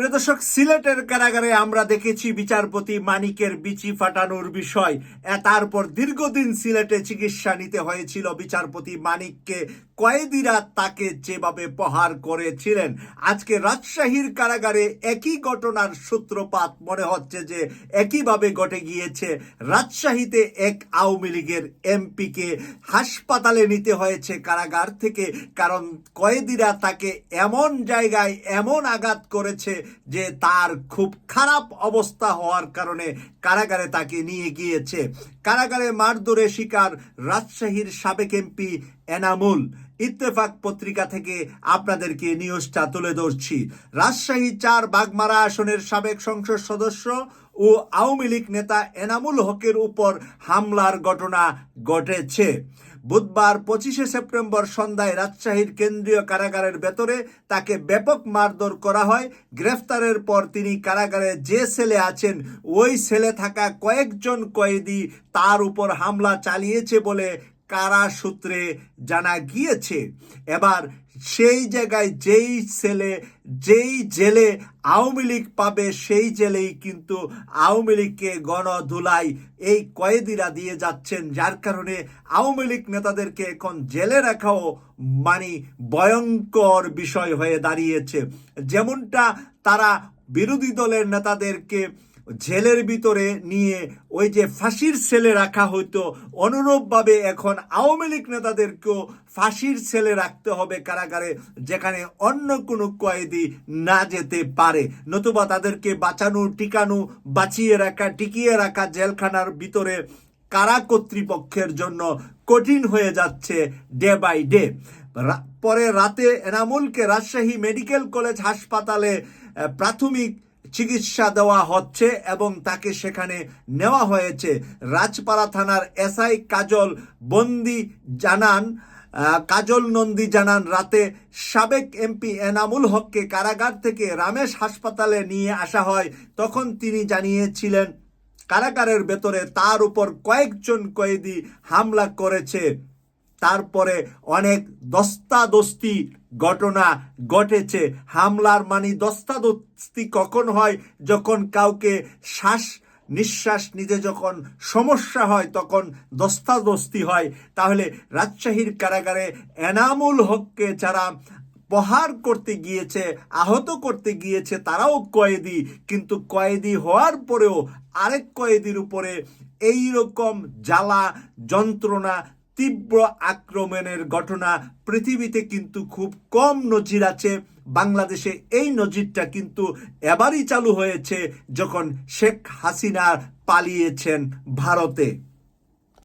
প্রিয় দর্শক, সিলেটের কারাগারে আমরা দেখেছি বিচারপতি মানিকের বিচি ফাটানোর বিষয়। তারপর দীর্ঘদিন সিলেটে চিকিৎসা নিতে হয়েছিল বিচারপতি মানিককে। কয়েদিরা তাকে যেভাবে প্রহার করেছিলেন, আজকে রাজশাহীর কারাগারে একই ঘটনার সূত্রপাত মনে হচ্ছে যে একইভাবে ঘটে গিয়েছে। রাজশাহীতে এক আওয়ামী লীগের এমপিকে হাসপাতালে নিতে হয়েছে কারাগার থেকে, কারণ কয়েদিরা তাকে এমন জায়গায় এমন আঘাত করেছে যে তার খুব খারাপ অবস্থা হওয়ার কারণে কারাগারে তাকে নিয়ে গিয়েছে। কারাগারে মারধরে শিকার রাজশাহীর সাবেক এমপি এনামুল ইত্তেফাক পত্রিকা থেকে আপনাদেরকে নিউজটা তুলে ধরছি। রাজশাহী চার বাগমারা আসনের সাবেক সংসদ সদস্য ও আওয়ামী লীগ নেতা এনামুল হকের উপর হামলার ঘটনা ঘটেছে। বুধবার পঁচিশে সেপ্টেম্বর সন্ধ্যায় রাজশাহীর কেন্দ্রীয় কারাগারের ভেতরে তাকে ব্যাপক মারধর করা হয়। গ্রেফতারের পর তিনি কারাগারে যে সেলে আছেন, ওই সেলে থাকা কয়েকজন কয়েদি তার উপর হামলা চালিয়েছে বলে কারা সূত্রে জানা গিয়েছে, এবার সেই জায়গায় যেই ছেলে, যেই জেলে আওয়ামী লীগ পাবে, সেই জেলেই কিন্তু আওয়ামী লীগকে গণধুলাই এই কয়েদিরা দিয়ে যাচ্ছেন। যার কারণে আওয়ামী লীগ নেতাদেরকে এখন জেলে রাখাও মানে ভয়ঙ্কর বিষয় হয়ে দাঁড়িয়েছে। যেমনটা তারা বিরোধী দলের নেতাদেরকে জেলের ভিতরে নিয়ে ওই যে ফাঁসির সেলে রাখা হতো অনুরূপভাবে এখন আওয়ামী লীগ নেতাদেরকেও ফাঁসির সেলে রাখতে হবে কারাগারে, যেখানে অন্য কোনো কয়েদি না যেতে পারে। নতুবা তাদেরকে বাঁচানো, টিকানো, বাঁচিয়ে রাখা, টিকিয়ে রাখা জেলখানার ভিতরে কারা কর্তৃপক্ষের জন্য কঠিন হয়ে যাচ্ছে ডে বাই ডে। পরে রাতে এনামুলকে রাজশাহী মেডিকেল কলেজ হাসপাতালে প্রাথমিক চিকিৎসা দেওয়া হচ্ছে এবং তাকে সেখানে নেওয়া হয়েছে। রাজপাড়া থানার এসআই কাজল বন্দি জানান কাজল নন্দী জানান, রাতে সাবেক এমপি এনামুল হককে কারাগার থেকে রামেশ হাসপাতালে নিয়ে আসা হয়। তখন তিনি জানিয়েছিলেন, কারাগারের ভেতরে তার উপর কয়েকজন কয়েদি হামলা করেছে। তারপরে অনেক দস্তাদস্তি ঘটনা ঘটেছে। হামলার মানে দস্তাদস্তি কখন হয়? যখন কাউকে শ্বাস নিঃশ্বাস নিতে যখন সমস্যা হয়, তখন দস্তাদস্তি হয়। তাহলে রাজশাহীর কারাগারে এনামুল হককে যারা প্রহার করতে গিয়েছে, আহত করতে গিয়েছে, তারাও কয়েদি। কিন্তু কয়েদি হওয়ার পরেও আরেক কয়েদির উপরে এই রকম জ্বালা, যন্ত্রণা তীব্র আক্রমণের ঘটনা পৃথিবীতে কিন্তু খুব কম নজির আছে। বাংলাদেশে এই নজিরটা কিন্তু এবারই চালু হয়েছে যখন শেখ হাসিনা পালিয়েছেন ভারতে।